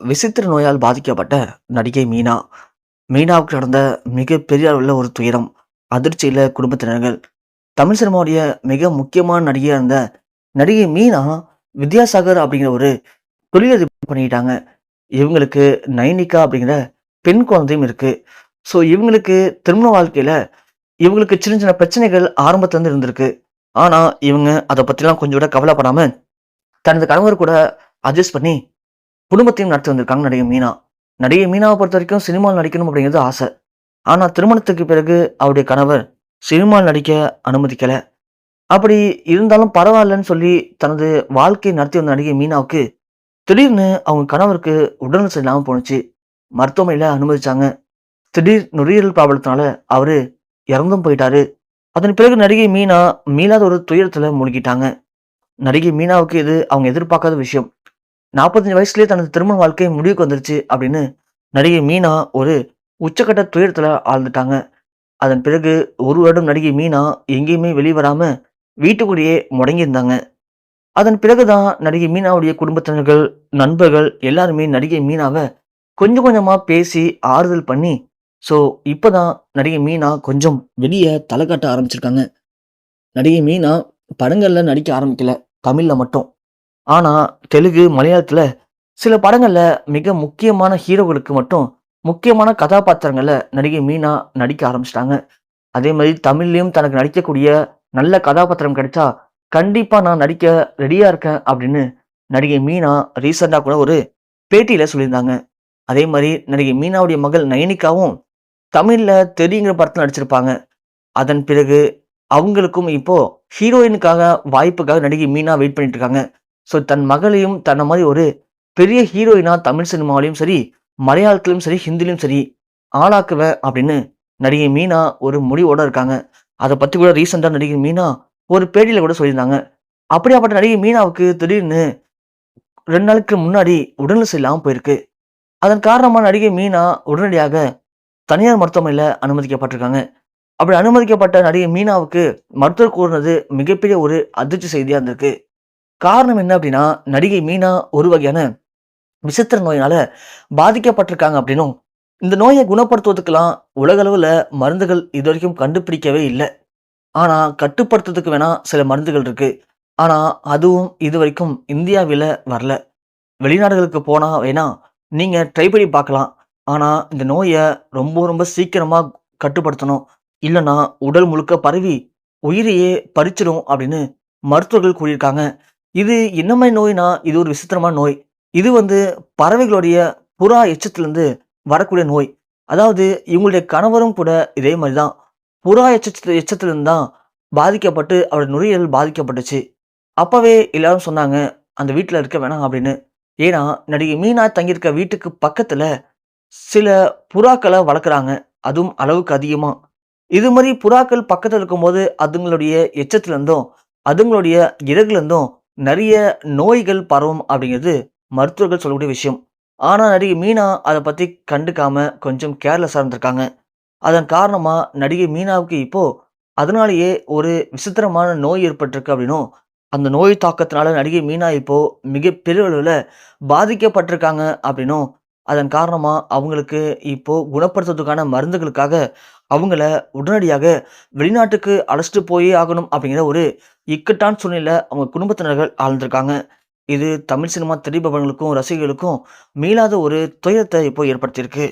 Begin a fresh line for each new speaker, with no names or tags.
விசித்திர நோயால் பாதிக்கப்பட்ட நடிகை மீனா. மீனாவுக்கு நடந்த மிகப்பெரிய அளவில் ஒரு துயரம். அதிர்ச்சியில் குடும்பத்தினர்கள். தமிழ் சினிமாவுடைய மிக முக்கியமான நடிகையாக இருந்த நடிகை மீனா, வித்யாசாகர் அப்படிங்கிற ஒரு தொழிலதிபர் பண்ணிட்டாங்க. இவங்களுக்கு நைனிகா அப்படிங்கிற பெண் குழந்தையும் இருக்குது ஸோ இவங்களுக்கு திருமண வாழ்க்கையில் இவங்களுக்கு சின்ன சின்ன பிரச்சனைகள் ஆரம்பத்துலேருந்து இருந்திருக்கு. ஆனால் இவங்க அதை பற்றிலாம் கொஞ்சம் கூட கவலைப்படாமல் தனது கணவர் கூட அட்ஜஸ்ட் பண்ணி குடும்பத்தையும் நடத்தி வந்திருக்காங்க நடிகை மீனா. நடிகை மீனாவை பொறுத்த வரைக்கும் சினிமாவில் நடிக்கணும் அப்படிங்கிறது ஆசை. ஆனால் திருமணத்துக்கு பிறகு அவருடைய கணவர் சினிமாவில் நடிக்க அனுமதிக்கலை அப்படி இருந்தாலும் பரவாயில்லன்னு சொல்லி தனது வாழ்க்கையை நடத்தி வந்த நடிகை மீனாவுக்கு, திடீர்னு அவங்க கணவருக்கு உடல்நிலை சரியில்லாமல் போணுச்சு. மருத்துவமனையில் அனுமதிச்சாங்க. திடீர் நுரையீரல் ப்ராப்ளத்தினால அவரு இறந்தும் போயிட்டாரு. அதன் பிறகு நடிகை மீனா மீளாத ஒரு துயரத்தில் மூழ்கிட்டாங்க. நடிகை மீனாவுக்கு இது அவங்க எதிர்பார்க்காத விஷயம். நாற்பத்தஞ்சு வயசுலேயே தனது திருமண வாழ்க்கை முடிவுக்கு வந்துருச்சு அப்படின்னு நடிகை மீனா ஒரு உச்சக்கட்ட துயரத்தில் ஆழ்ந்துட்டாங்க. அதன் பிறகு ஒரு வருடம் நடிகை மீனா எங்கேயுமே வெளிவராமல் வீட்டுக்குள்ளேயே முடங்கி இருந்தாங்க. அதன் பிறகு தான் நடிகை மீனாவுடைய குடும்பத்தினர்கள், நண்பர்கள் எல்லாருமே நடிகை மீனாவை கொஞ்சம் கொஞ்சமாக பேசி ஆறுதல் பண்ணி, ஸோ இப்பதான் நடிகை மீனா கொஞ்சம் வெளியே தலை காட்ட ஆரம்பிச்சிருக்காங்க. நடிகை மீனா படங்களில் நடிக்க ஆரம்பிக்கல. தமிழில் மட்டும். ஆனால் தெலுங்கு, மலையாளத்தில் சில படங்களில் மிக முக்கியமான ஹீரோகளுக்கு மட்டும் முக்கியமான கதாபாத்திரங்களில் நடிகை மீனா நடிக்க ஆரம்பிச்சிட்டாங்க அதே மாதிரி தமிழ்லையும் தனக்கு நடிக்கக்கூடிய நல்ல கதாபாத்திரம் கிடைச்சா, கண்டிப்பாக நான் நடிக்க ரெடியாக இருக்கேன் அப்படின்னு நடிகை மீனா ரீசெண்டாக கூட ஒரு பேட்டியில் சொல்லியிருந்தாங்க. அதே மாதிரி நடிகை மீனாவுடைய மகள் நயனிகாவும் தமிழில் தெரியுங்கிற படத்தில் நடிச்சிருப்பாங்க. அதன் பிறகு அவங்களுக்கும் இப்போது ஹீரோயினுக்காக வாய்ப்புக்காக நடிகை மீனா வெயிட் பண்ணிட்டு இருக்காங்க. ஸோ தன் மகளையும் தன்ன மாதிரி ஒரு பெரிய ஹீரோயினா தமிழ் சினிமாவிலையும் சரி, மலையாளத்திலும் சரி, ஹிந்திலையும் சரி ஆளாக்குவேன் அப்படின்னு நடிகை மீனா ஒரு முடிவோட இருக்காங்க. அதை பற்றி கூட ரீசெண்டாக நடிகை மீனா ஒரு பேட்டியில் கூட சொல்லியிருந்தாங்க. அப்படியாப்பட்ட நடிகை மீனாவுக்கு திடீர்னு ரெண்டு நாளுக்கு முன்னாடி உடல்நிலை சரியில்லாமல் போயிருக்கு. அதன் காரணமாக நடிகை மீனா உடனடியாக தனியார் மருத்துவமனையில் அனுமதிக்கப்பட்டிருக்காங்க. அப்படி அனுமதிக்கப்பட்ட நடிகை மீனாவுக்கு மருத்துவர் கூறினது மிகப்பெரிய ஒரு அதிர்ச்சி செய்தியாக இருந்திருக்கு. காரணம் என்ன அப்படின்னா, நடிகை மீனா ஒரு வகையான விசித்திர நோயினால பாதிக்கப்பட்டிருக்காங்க அப்படின்னும், இந்த நோயை குணப்படுத்துவதுக்கெல்லாம் உலகளவில் மருந்துகள் மருந்துகள் இதுவரைக்கும் கண்டுபிடிக்கவே இல்லை ஆனால் கட்டுப்படுத்துறதுக்கு வேணால் சில மருந்துகள் இருக்குது ஆனால் அதுவும் இதுவரைக்கும் இந்தியாவில் வரல. வெளிநாடுகளுக்கு போனால் வேணா நீங்கள் ட்ரை பண்ணி பார்க்கலாம். ஆனால் இந்த நோயை ரொம்ப ரொம்ப சீக்கிரமாக கட்டுப்படுத்தணும். இல்லைன்னா உடல் முழுக்க பரவி உயிரையே பறிச்சிடும் அப்படின்னு மருத்துவர்கள் கூறியிருக்காங்க. இது என்ன மாதிரி நோய்னா, இது ஒரு விசித்திரமான நோய். இது வந்து பறவைகளுடைய புறா எச்சத்திலிருந்து வரக்கூடிய நோய். அதாவது இவங்களுடைய கணவரும் கூட இதே மாதிரி தான். புறா எச்சத்து எச்சத்திலிருந்து தான் பாதிக்கப்பட்டு அவருடைய நுரையீரல் பாதிக்கப்பட்டுச்சு. அப்போவே எல்லாரும் சொன்னாங்க, அந்த வீட்டில் இருக்க வேணாம் அப்படின்னு. ஏன்னா நடிகை மீனா தங்கியிருக்க வீட்டுக்கு பக்கத்தில் சில புறாக்களை வளர்க்குறாங்க. அதுவும் அளவுக்கு அதிகமாக இது மாதிரி புறாக்கள் பக்கத்தில் இருக்கும்போது அதுங்களுடைய எச்சத்துலேருந்தும் அதுங்களுடைய இறகுலேருந்தும் நிறைய நோய்கள் பரவும் அப்படிங்கிறது மருத்துவர்கள் சொல்லக்கூடிய விஷயம். ஆனால் நடிகை மீனா அதை பற்றி கண்டுக்காம கொஞ்சம் கேர்லெஸ்ஸாக இருந்திருக்காங்க. அதன் காரணமாக நடிகை மீனாவுக்கு இப்போது அதனாலேயே ஒரு விசித்திரமான நோய் ஏற்பட்டிருக்கு அப்படின்னும், அந்த நோய் தாக்கத்தினால நடிகை மீனா இப்போ மிகப்பெரிய அளவில் பாதிக்கப்பட்டிருக்காங்க அப்படின்னும், அதன் காரணமாக அவங்களுக்கு இப்போது குணப்படுத்துறதுக்கான மருந்துகளுக்காக அவங்கள உடனடியாக வெளிநாட்டுக்கு அழைச்சிட்டு போயே ஆகணும் அப்படிங்கிற ஒரு இக்கட்டான சூழ்நிலை அவங்க குடும்பத்தினர்கள் ஆழ்ந்திருக்காங்க. இது தமிழ் சினிமா திரைப்படங்களுக்கும் ரசிகர்களுக்கும் மீளாத ஒரு துயரத்தை இப்போ ஏற்படுத்தியிருக்கு.